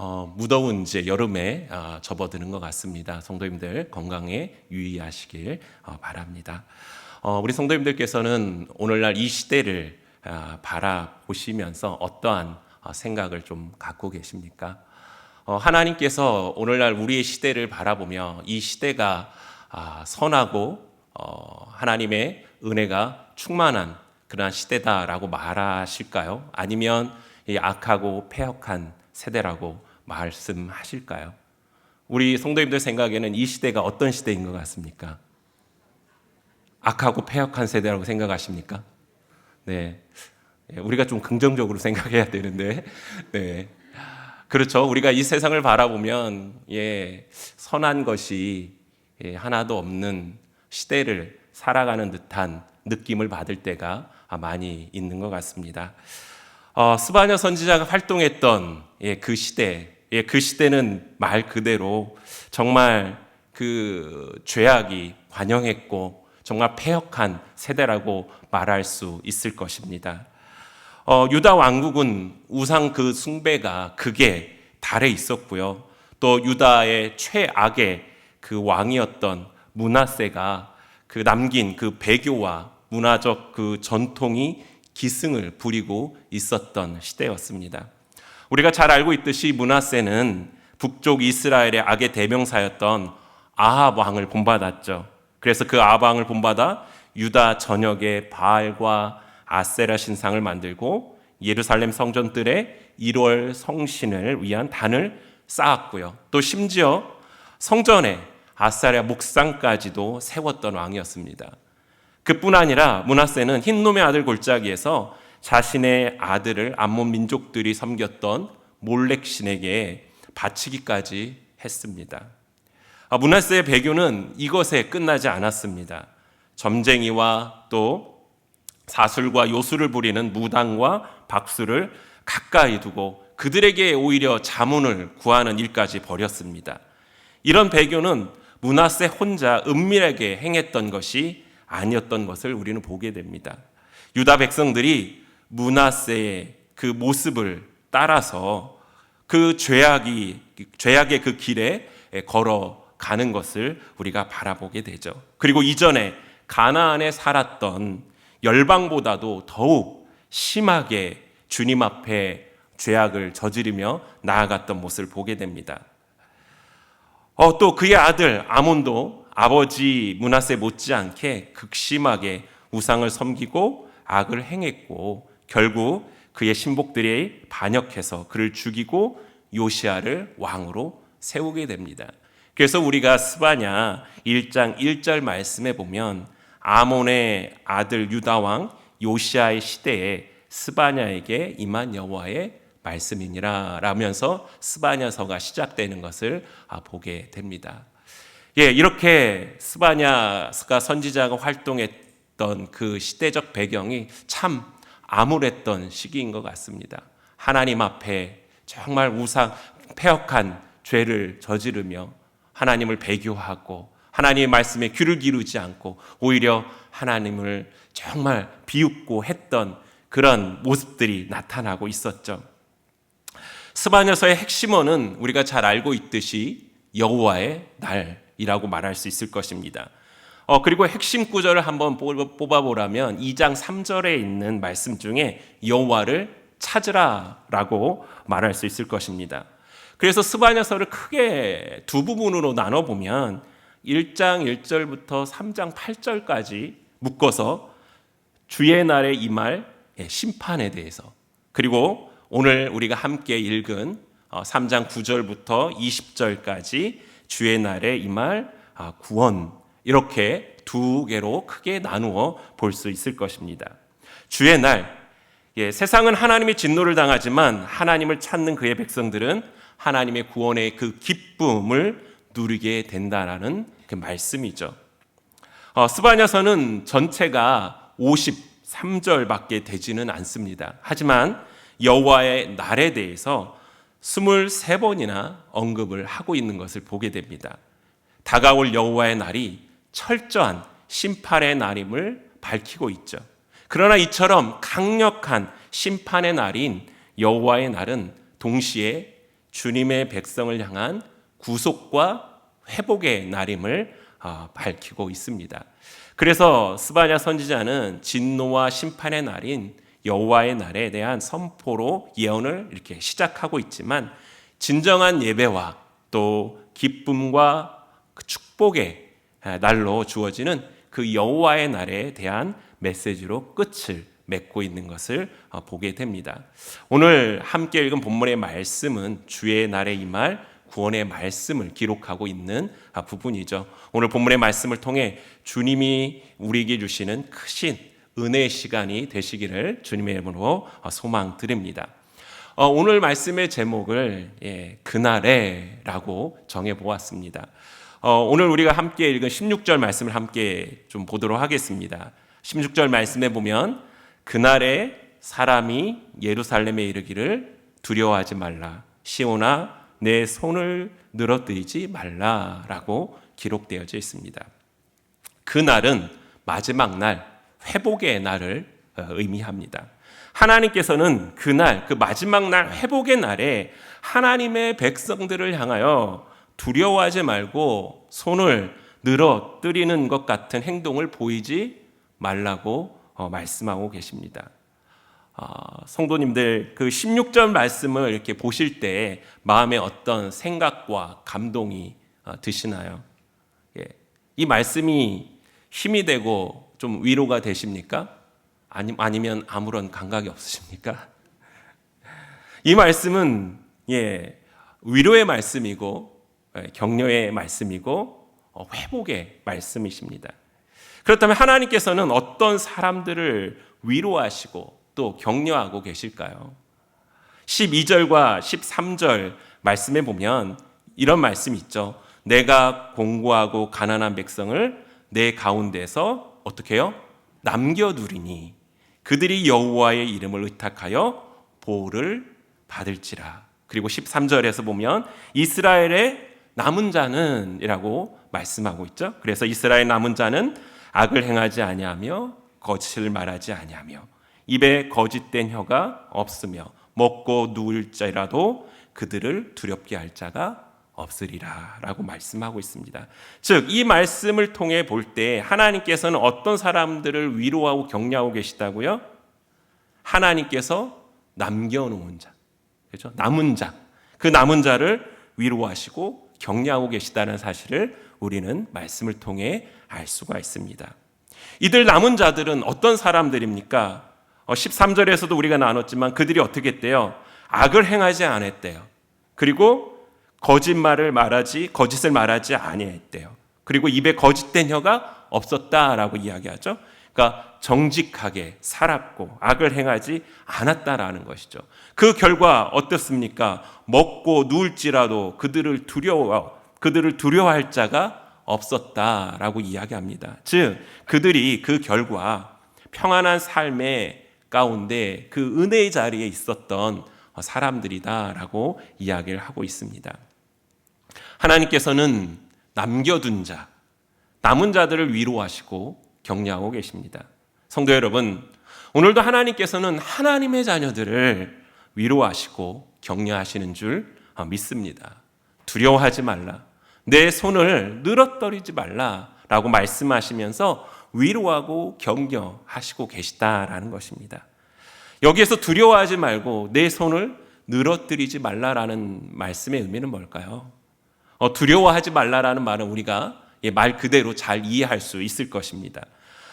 어, 무더운 이제 여름에 아, 접어드는 것 같습니다. 성도님들 건강에 유의하시길 어, 바랍니다. 어, 우리 성도님들께서는 오늘날 이 시대를 아, 바라보시면서 어떠한 어, 생각을 좀 갖고 계십니까? 어, 하나님께서 오늘날 우리의 시대를 바라보며 이 시대가 아, 선하고 어, 하나님의 은혜가 충만한 그러한 시대다라고 말하실까요? 아니면 이 악하고 폐역한 세대라고 말씀하실까요? 우리 성도님들 생각에는 이 시대가 어떤 시대인 것 같습니까? 악하고 폐역한 세대라고 생각하십니까? 네. 예, 우리가 좀 긍정적으로 생각해야 되는데, 네. 그렇죠. 우리가 이 세상을 바라보면, 예, 선한 것이 예, 하나도 없는 시대를 살아가는 듯한 느낌을 받을 때가 많이 있는 것 같습니다. 어, 스바냐 선지자가 활동했던 예, 그 시대, 예, 그 시대는 말 그대로 정말 그 죄악이 관영했고 정말 폐역한 세대라고 말할 수 있을 것입니다. 어, 유다 왕국은 우상 그 숭배가 극에 달해 있었고요. 또 유다의 최악의 그 왕이었던 문하세가 그 남긴 그 배교와 문화적 그 전통이 기승을 부리고 있었던 시대였습니다. 우리가 잘 알고 있듯이 문하세는 북쪽 이스라엘의 악의 대명사였던 아합 왕을 본받았죠. 그래서 그 아합 왕을 본받아 유다 전역에 바알과 아세라 신상을 만들고 예루살렘 성전들의 1월 성신을 위한 단을 쌓았고요. 또 심지어 성전에 아사랴 목상까지도 세웠던 왕이었습니다. 그뿐 아니라 문하세는 흰놈의 아들 골짜기에서 자신의 아들을 암몬 민족들이 섬겼던 몰렉 신에게 바치기까지 했습니다. 문하세의 배교는 이것에 끝나지 않았습니다. 점쟁이와 또 사술과 요술을 부리는 무당과 박수를 가까이 두고 그들에게 오히려 자문을 구하는 일까지 벌였습니다. 이런 배교는 문하세 혼자 은밀하게 행했던 것이 아니었던 것을 우리는 보게 됩니다. 유다 백성들이 문하세의 그 모습을 따라서 그 죄악이 죄악의 그 길에 걸어가는 것을 우리가 바라보게 되죠. 그리고 이전에 가나안에 살았던 열방보다도 더욱 심하게 주님 앞에 죄악을 저지르며 나아갔던 모습을 보게 됩니다. 어, 또 그의 아들 아몬도 아버지 문하세 못지않게 극심하게 우상을 섬기고 악을 행했고 결국 그의 신복들이 반역해서 그를 죽이고 요시아를 왕으로 세우게 됩니다. 그래서 우리가 스바냐 1장 1절 말씀에 보면 아몬의 아들 유다 왕 요시아의 시대에 스바냐에게 임한 여호와의 말씀이니라 라면서 스바냐서가 시작되는 것을 아, 보게 됩니다. 예, 이렇게 스바냐가 선지자가 활동했던 그 시대적 배경이 참 암울했던 시기인 것 같습니다. 하나님 앞에 정말 우상 폐역한 죄를 저지르며 하나님을 배교하고 하나님의 말씀에 귀를 기르지 않고 오히려 하나님을 정말 비웃고 했던 그런 모습들이 나타나고 있었죠. 스바냐서의 핵심어는 우리가 잘 알고 있듯이 여호와의 날이라고 말할 수 있을 것입니다. 어, 그리고 핵심 구절을 한번 뽑아보라면 2장 3절에 있는 말씀 중에 여호와를 찾으라라고 말할 수 있을 것입니다. 그래서 스바냐서를 크게 두 부분으로 나눠 보면 1장 1절부터 3장 8절까지 묶어서 주의 날에 임할 심판에 대해서 그리고 오늘 우리가 함께 읽은 3장 어, 9절부터 20절까지 주의 날에 임할 아, 구원 이렇게 두 개로 크게 나누어 볼 수 있을 것입니다. 주의 날 예, 세상은 하나님의 진노를 당하지만 하나님을 찾는 그의 백성들은 하나님의 구원의 그 기쁨을 누리게 된다라는 그 말씀이죠. 어, 스바냐서는 전체가 53절밖에 되지는 않습니다. 하지만 여호와의 날에 대해서 23번이나 언급을 하고 있는 것을 보게 됩니다. 다가올 여호와의 날이 철저한 심판의 날임을 밝히고 있죠. 그러나 이처럼 강력한 심판의 날인 여호와의 날은 동시에 주님의 백성을 향한 구속과 회복의 날임을 어, 밝히고 있습니다. 그래서 스바냐 선지자는 진노와 심판의 날인 여호와의 날에 대한 선포로 예언을 이렇게 시작하고 있지만 진정한 예배와 또 기쁨과 그 축복의 날로 주어지는 그 여호와의 날에 대한 메시지로 끝을 맺고 있는 것을 어, 보게 됩니다. 오늘 함께 읽은 본문의 말씀은 주의 날에 임할 구원의 말씀을 기록하고 있는 아, 부분이죠. 오늘 본문의 말씀을 통해 주님이 우리에게 주시는 크신 은혜의 시간이 되시기를 주님의 이름으로 어, 소망 드립니다. 어, 오늘 말씀의 제목을 예, 그날에라고 정해 보았습니다. 어, 오늘 우리가 함께 읽은 16절 말씀을 함께 좀 보도록 하겠습니다. 16절 말씀에 보면 그날에 사람이 예루살렘에 이르기를 두려워하지 말라 시온아 내 손을 늘어뜨리지 말라라고 기록되어져 있습니다. 그날은 마지막 날 회복의 날을 어, 의미합니다. 하나님께서는 그날 그 마지막 날 회복의 날에 하나님의 백성들을 향하여 두려워하지 말고 손을 늘어뜨리는 것 같은 행동을 보이지 말라고 어, 말씀하고 계십니다. 어, 성도님들 그 16절 말씀을 이렇게 보실 때 마음에 어떤 생각과 감동이 어, 드시나요? 예. 이 말씀이 힘이 되고 좀 위로가 되십니까? 아니, 아니면 아무런 감각이 없으십니까? 이 말씀은 예, 위로의 말씀이고 예, 격려의 말씀이고 어, 회복의 말씀이십니다. 그렇다면 하나님께서는 어떤 사람들을 위로하시고 또 격려하고 계실까요? 12절과 13절 말씀에 보면 이런 말씀이 있죠. 내가 공고하고 가난한 백성을 내 가운데서 어떻게 해요? 남겨 두리니 그들이 여호와의 이름을 의탁하여 보호를 받을지라. 그리고 13절에서 보면 이스라엘의 남은 자는이라고 말씀하고 있죠. 그래서 이스라엘 남은 자는 악을 행하지 아니하며 거짓을 말하지 아니하며 입에 거짓된 혀가 없으며 먹고 누울지라도 그들을 두렵게 할 자가 없으리라 라고 말씀하고 있습니다. 즉 이 말씀을 통해 볼 때 하나님께서는 어떤 사람들을 위로하고 격려하고 계시다고요? 하나님께서 남겨놓은 자, 그렇죠? 남은 자, 그 남은 자를 위로하시고 격려하고 계시다는 사실을 우리는 말씀을 통해 알 수가 있습니다. 이들 남은 자들은 어떤 사람들입니까? 13절에서도 우리가 나눴지만 그들이 어떻게 했대요? 악을 행하지 않았대요. 그리고 거짓말을 말하지 거짓을 말하지 아니했대요. 그리고 입에 거짓된 혀가 없었다라고 이야기하죠. 그러니까 정직하게 살았고 악을 행하지 않았다라는 것이죠. 그 결과 어떻습니까? 먹고 누울지라도 그들을 두려워 그들을 두려워할 자가 없었다라고 이야기합니다. 즉 그들이 그 결과 평안한 삶의 가운데 그 은혜의 자리에 있었던 사람들이다라고 이야기를 하고 있습니다. 하나님께서는 남겨둔 자, 남은 자들을 위로하시고 격려하고 계십니다. 성도 여러분, 오늘도 하나님께서는 하나님의 자녀들을 위로하시고 격려하시는 줄 믿습니다. 두려워하지 말라. 내 손을 늘어뜨리지 말라 라고 말씀하시면서 위로하고 격려하시고 계시다라는 것입니다. 여기에서 두려워하지 말고 내 손을 늘어뜨리지 말라라는 말씀의 의미는 뭘까요? 어, 두려워하지 말라라는 말은 우리가 말 그대로 잘 이해할 수 있을 것입니다.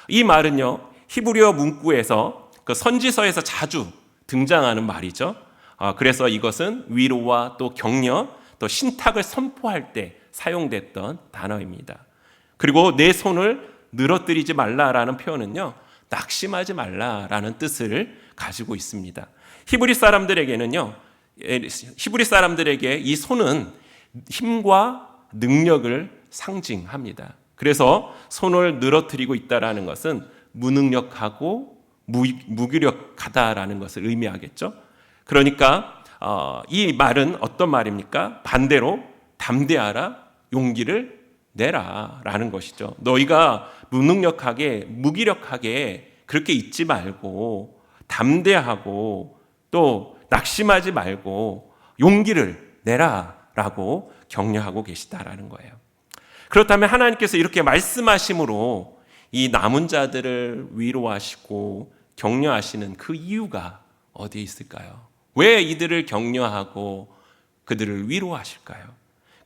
이 말은요 히브리어 문구에서 그 선지서에서 자주 등장하는 말이죠. 어, 그래서 이것은 위로와 또 격려, 또 신탁을 선포할 때 사용됐던 단어입니다. 그리고 내 손을 늘어뜨리지 말라라는 표현은요 낙심하지 말라라는 뜻을 가지고 있습니다. 히브리 사람들에게는요 히브리 사람들에게 이 손은 힘과 능력을 상징합니다. 그래서 손을 늘어뜨리고 있다라는 것은 무능력하고 무 기력하다라는 것을 의미하겠죠. 그러니까 어, 이 말은 어떤 말입니까? 반대로 담대하라, 용기를 내라라는 것이죠. 너희가 무능력하게 무기력하게 그렇게 있지 말고 담대하고 또 낙심하지 말고 용기를 내라라고 격려하고 계시다라는 거예요. 그렇다면 하나님께서 이렇게 말씀하심으로 이 남은 자들을 위로하시고 격려하시는 그 이유가 어디에 있을까요? 왜 이들을 격려하고 그들을 위로하실까요?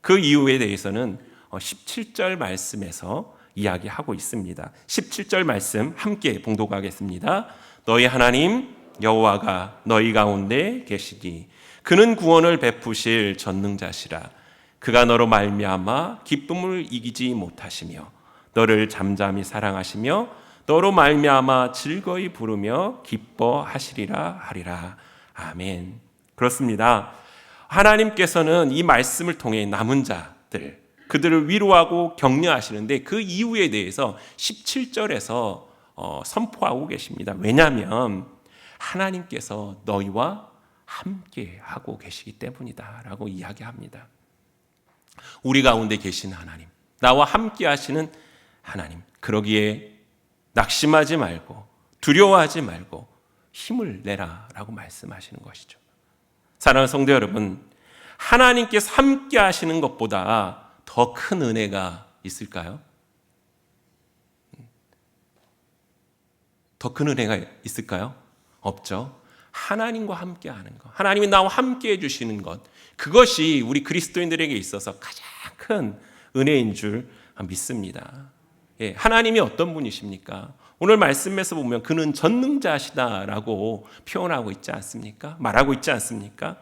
그 이유에 대해서는 17절 말씀에서 이야기하고 있습니다. 17절 말씀 함께 봉독하겠습니다. 너희 하나님 여호와가 너희 가운데 계시니 그는 구원을 베푸실 전능자시라 그가 너로 말미암아 기쁨을 이기지 못하시며 너를 잠잠히 사랑하시며 너로 말미암아 즐거이 부르며 기뻐하시리라 하리라. 아멘. 그렇습니다. 하나님께서는 이 말씀을 통해 남은 자들 그들을 위로하고 격려하시는데 그 이유에 대해서 17절에서 어, 선포하고 계십니다. 왜냐하면 하나님께서 너희와 함께 하고 계시기 때문이다라고 이야기합니다. 우리 가운데 계신 하나님, 나와 함께 하시는 하나님. 그러기에 낙심하지 말고 두려워하지 말고 힘을 내라라고 말씀하시는 것이죠. 사랑하는 성도 여러분, 하나님께서 함께 하시는 것보다 더 큰 은혜가 있을까요? 더 큰 은혜가 있을까요? 없죠. 하나님과 함께 하는 것. 하나님이 나와 함께 해 주시는 것. 그것이 우리 그리스도인들에게 있어서 가장 큰 은혜인 줄 믿습니다. 예, 하나님이 어떤 분이십니까? 오늘 말씀에서 보면 그는 전능자시다라고 표현하고 있지 않습니까? 말하고 있지 않습니까?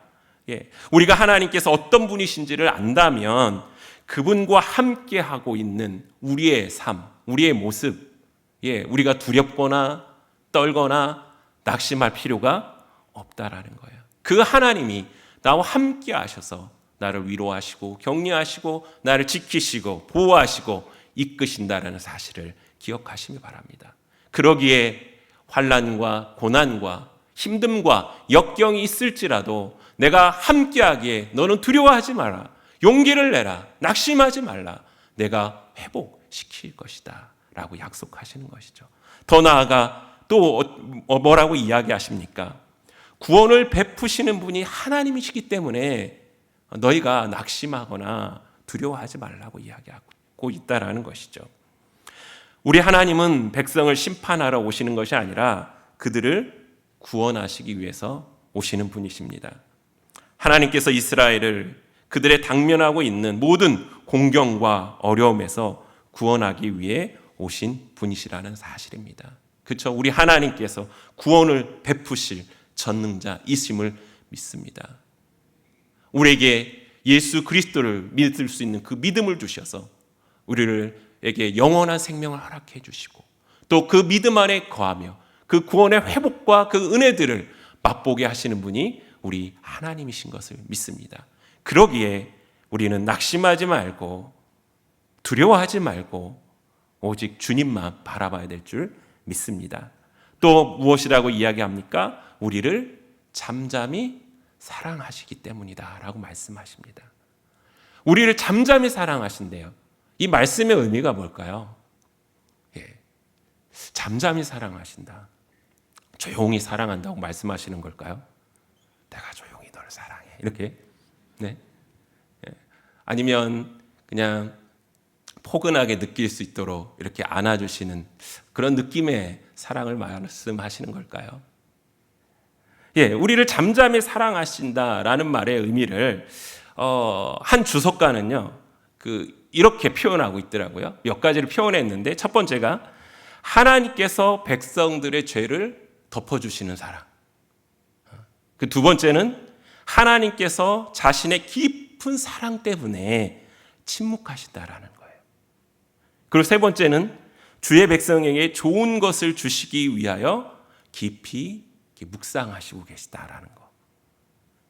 예, 우리가 하나님께서 어떤 분이신지를 안다면 그분과 함께 하고 있는 우리의 삶, 우리의 모습, 예, 우리가 두렵거나 떨거나 낙심할 필요가 없다라는 거예요. 그 하나님이 나와 함께 하셔서 나를 위로하시고 격려하시고 나를 지키시고 보호하시고 이끄신다라는 사실을 기억하시기 바랍니다. 그러기에 환란과 고난과 힘듦과 역경이 있을지라도 내가 함께하기에 너는 두려워하지 마라. 용기를 내라. 낙심하지 말라. 내가 회복시킬 것이다. 라고 약속하시는 것이죠. 더 나아가 또 어, 뭐라고 이야기하십니까? 구원을 베푸시는 분이 하나님이시기 때문에 너희가 낙심하거나 두려워하지 말라고 이야기하고 있다라는 것이죠. 우리 하나님은 백성을 심판하러 오시는 것이 아니라 그들을 구원하시기 위해서 오시는 분이십니다. 하나님께서 이스라엘을 그들의 당면하고 있는 모든 공경과 어려움에서 구원하기 위해 오신 분이시라는 사실입니다. 그렇죠? 우리 하나님께서 구원을 베푸실 전능자이심을 믿습니다. 우리에게 예수 그리스도를 믿을 수 있는 그 믿음을 주셔서 우리를에게 영원한 생명을 허락해 주시고 또 그 믿음 안에 거하며 그 구원의 회복과 그 은혜들을 맛보게 하시는 분이 우리 하나님이신 것을 믿습니다. 그러기에 우리는 낙심하지 말고 두려워하지 말고 오직 주님만 바라봐야 될 줄 믿습니다. 또 무엇이라고 이야기합니까? 우리를 잠잠히 사랑하시기 때문이다. 라고 말씀하십니다. 우리를 잠잠히 사랑하신대요. 이 말씀의 의미가 뭘까요? 예. 잠잠히 사랑하신다. 조용히 사랑한다고 말씀하시는 걸까요? 내가 조용히 너를 사랑해. 이렇게. 네. 예. 아니면 그냥 포근하게 느낄 수 있도록 이렇게 안아주시는 그런 느낌의 사랑을 말씀하시는 걸까요? 예, 우리를 잠잠히 사랑하신다라는 말의 의미를 어, 한 주석가는요, 그 이렇게 표현하고 있더라고요. 몇 가지를 표현했는데 첫 번째가 하나님께서 백성들의 죄를 덮어주시는 사랑. 그 두 번째는 하나님께서 자신의 깊은 사랑 때문에 침묵하신다라는 거예요. 그리고 세 번째는 주의 백성에게 좋은 것을 주시기 위하여 깊이 묵상하시고 계시다라는 거.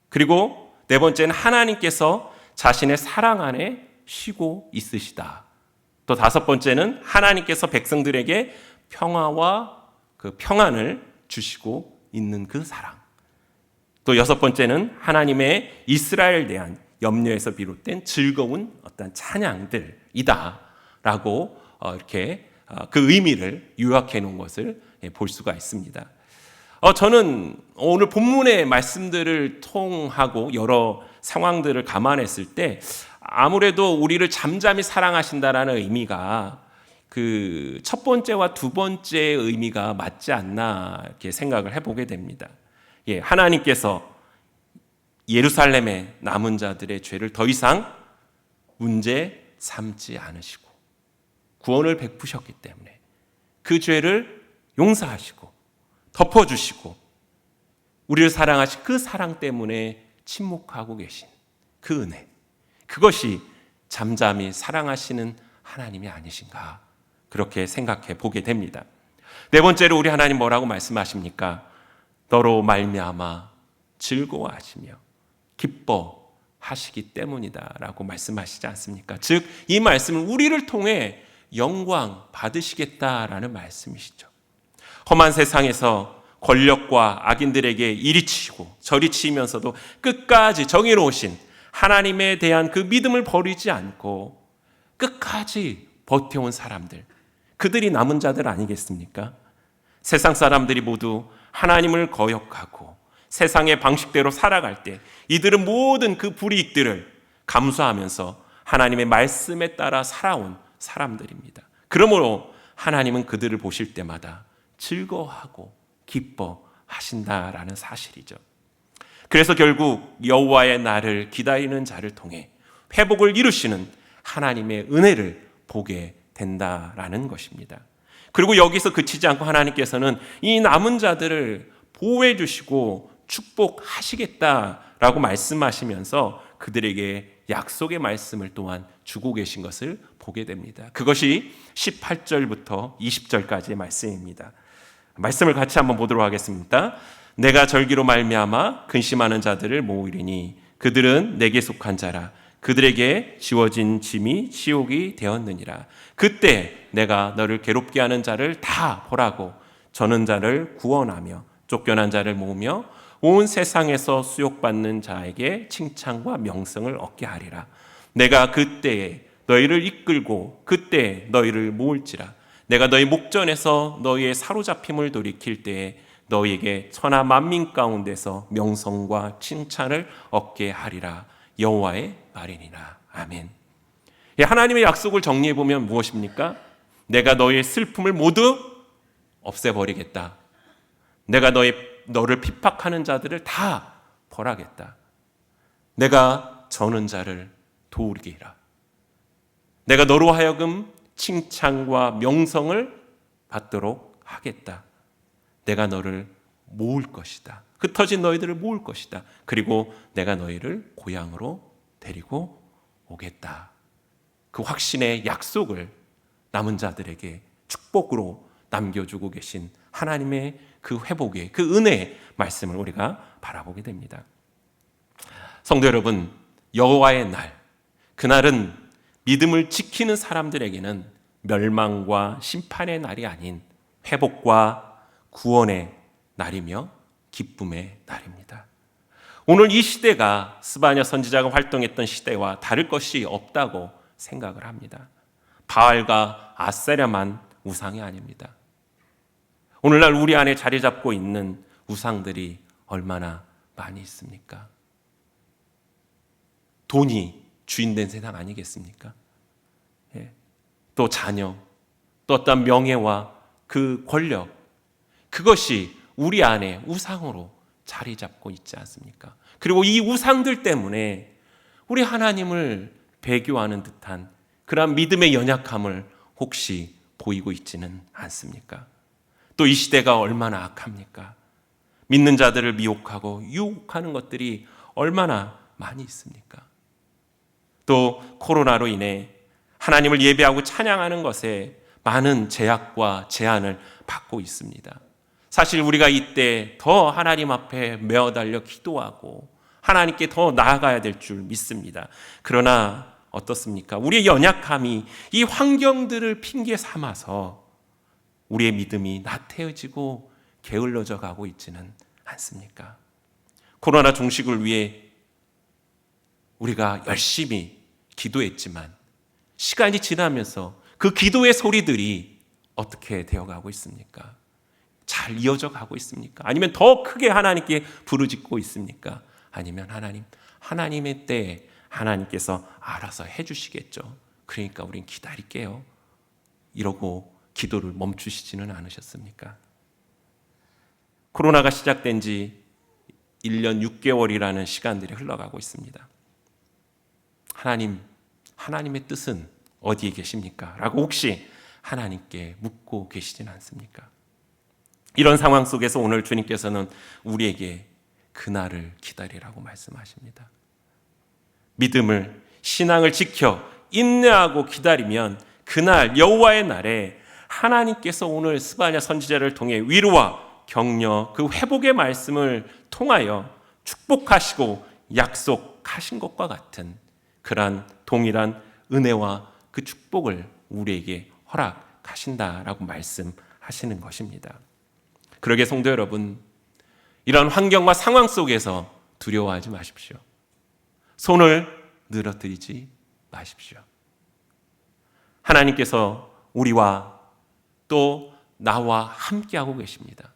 그리고 네 번째는 하나님께서 자신의 사랑 안에 쉬고 있으시다. 또 다섯 번째는 하나님께서 백성들에게 평화와 그 평안을 주시고 있는 그 사랑. 또 여섯 번째는 하나님의 이스라엘 대한 염려에서 비롯된 즐거운 어떤 찬양들이다라고 어, 이렇게 어, 그 의미를 요약해 놓은 것을 예, 볼 수가 있습니다. 어, 저는 오늘 본문의 말씀들을 통하고 여러 상황들을 감안했을 때 아무래도 우리를 잠잠히 사랑하신다라는 의미가 그 첫 번째와 두 번째의 의미가 맞지 않나 이렇게 생각을 해보게 됩니다. 예, 하나님께서 예루살렘의 남은 자들의 죄를 더 이상 문제 삼지 않으시고 구원을 베푸셨기 때문에 그 죄를 용서하시고 덮어주시고 우리를 사랑하신 그 사랑 때문에 침묵하고 계신 그 은혜 그것이 잠잠히 사랑하시는 하나님이 아니신가 그렇게 생각해 보게 됩니다. 네 번째로 우리 하나님 뭐라고 말씀하십니까? 너로 말미암아 즐거워하시며 기뻐하시기 때문이다라고 말씀하시지 않습니까? 즉 이 말씀은 우리를 통해 영광 받으시겠다라는 말씀이시죠. 험한 세상에서 권력과 악인들에게 이리 치고 저리 치면서도 끝까지 정의로우신 하나님에 대한 그 믿음을 버리지 않고 끝까지 버텨온 사람들, 그들이 남은 자들 아니겠습니까? 세상 사람들이 모두 하나님을 거역하고 세상의 방식대로 살아갈 때 이들은 모든 그 불이익들을 감수하면서 하나님의 말씀에 따라 살아온 사람들입니다. 그러므로 하나님은 그들을 보실 때마다 즐거워하고 기뻐하신다라는 사실이죠. 그래서 결국 여호와의 날을 기다리는 자를 통해 회복을 이루시는 하나님의 은혜를 보게 된다라는 것입니다. 그리고 여기서 그치지 않고 하나님께서는 이 남은 자들을 보호해 주시고 축복하시겠다라고 말씀하시면서 그들에게 약속의 말씀을 또한 주고 계신 것을 보게 됩니다. 그것이 18절부터 20절까지의 말씀입니다. 말씀을 같이 한번 보도록 하겠습니다. 내가 절기로 말미암아 근심하는 자들을 모으리니 그들은 내게 속한 자라 그들에게 지워진 짐이 지옥이 되었느니라. 그때 내가 너를 괴롭게 하는 자를 다 보라고 저는 자를 구원하며 쫓겨난 자를 모으며 온 세상에서 수욕받는 자에게 칭찬과 명성을 얻게 하리라. 내가 그때에 너희를 이끌고 그때 너희를 모을지라. 내가 너희 목전에서 너희의 사로잡힘을 돌이킬 때에 너희에게 천하 만민 가운데서 명성과 칭찬을 얻게 하리라. 여호와의 말이니라. 아멘. 예, 하나님의 약속을 정리해 보면 무엇입니까? 내가 너희의 슬픔을 모두 없애버리겠다. 내가 너희 너를 핍박하는 자들을 다 벌하겠다. 내가 저는 자를 도우리라. 내가 너로 하여금 칭찬과 명성을 받도록 하겠다. 내가 너를 모을 것이다. 흩어진 너희들을 모을 것이다. 그리고 내가 너희를 고향으로 데리고 오겠다. 그 확신의 약속을 남은 자들에게 축복으로 남겨주고 계신 하나님의 그 회복의 그 은혜의 말씀을 우리가 바라보게 됩니다. 성도 여러분, 여호와의 날, 그날은 믿음을 지키는 사람들에게는 멸망과 심판의 날이 아닌 회복과 구원의 날이며 기쁨의 날입니다. 오늘 이 시대가 스바냐 선지자가 활동했던 시대와 다를 것이 없다고 생각을 합니다. 바알과 아세라만 우상이 아닙니다. 오늘날 우리 안에 자리 잡고 있는 우상들이 얼마나 많이 있습니까? 돈이 주인된 세상 아니겠습니까? 예. 또 자녀, 또 어떤 명예와 그 권력, 그것이 우리 안에 우상으로 자리 잡고 있지 않습니까? 그리고 이 우상들 때문에 우리 하나님을 배교하는 듯한 그러한 믿음의 연약함을 혹시 보이고 있지는 않습니까? 또 이 시대가 얼마나 악합니까? 믿는 자들을 미혹하고 유혹하는 것들이 얼마나 많이 있습니까? 또 코로나로 인해 하나님을 예배하고 찬양하는 것에 많은 제약과 제한을 받고 있습니다. 사실 우리가 이때 더 하나님 앞에 메어달려 기도하고 하나님께 더 나아가야 될 줄 믿습니다. 그러나 어떻습니까? 우리의 연약함이 이 환경들을 핑계 삼아서 우리의 믿음이 나태해지고 게을러져 가고 있지는 않습니까? 코로나 종식을 위해 우리가 열심히 기도했지만 시간이 지나면서 그 기도의 소리들이 어떻게 되어가고 있습니까? 잘 이어져 가고 있습니까? 아니면 더 크게 하나님께 부르짖고 있습니까? 아니면 하나님 하나님의 때에 하나님께서 알아서 해주시겠죠. 그러니까 우린 기다릴게요. 이러고 기도를 멈추시지는 않으셨습니까? 코로나가 시작된 지 1년 6개월이라는 시간들이 흘러가고 있습니다. 하나님, 하나님의 뜻은 어디에 계십니까? 라고 혹시 하나님께 묻고 계시진 않습니까? 이런 상황 속에서 오늘 주님께서는 우리에게 그날을 기다리라고 말씀하십니다. 믿음을 신앙을 지켜 인내하고 기다리면 그날 여호와의 날에 하나님께서 오늘 스바냐 선지자를 통해 위로와 격려 그 회복의 말씀을 통하여 축복하시고 약속하신 것과 같은 그러한 동일한 은혜와 그 축복을 우리에게 허락하신다라고 말씀하시는 것입니다. 그러게 성도 여러분, 이런 환경과 상황 속에서 두려워하지 마십시오. 손을 늘어뜨리지 마십시오. 하나님께서 우리와 또 나와 함께하고 계십니다.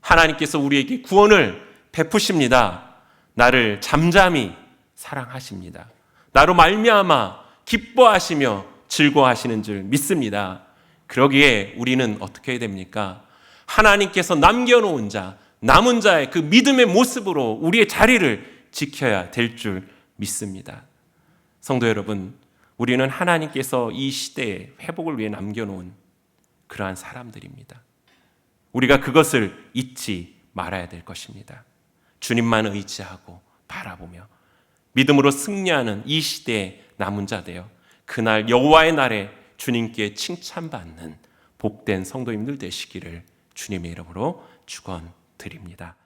하나님께서 우리에게 구원을 베푸십니다. 나를 잠잠히 사랑하십니다. 나로 말미암아 기뻐하시며 즐거워하시는 줄 믿습니다. 그러기에 우리는 어떻게 해야 됩니까? 하나님께서 남겨놓은 자, 남은 자의 그 믿음의 모습으로 우리의 자리를 지켜야 될 줄 믿습니다. 성도 여러분, 우리는 하나님께서 이 시대에 회복을 위해 남겨놓은 그러한 사람들입니다. 우리가 그것을 잊지 말아야 될 것입니다. 주님만 의지하고 바라보며 믿음으로 승리하는 이 시대의 남은 자 되어 그날 여호와의 날에 주님께 칭찬받는 복된 성도님들 되시기를 주님의 이름으로 축원드립니다.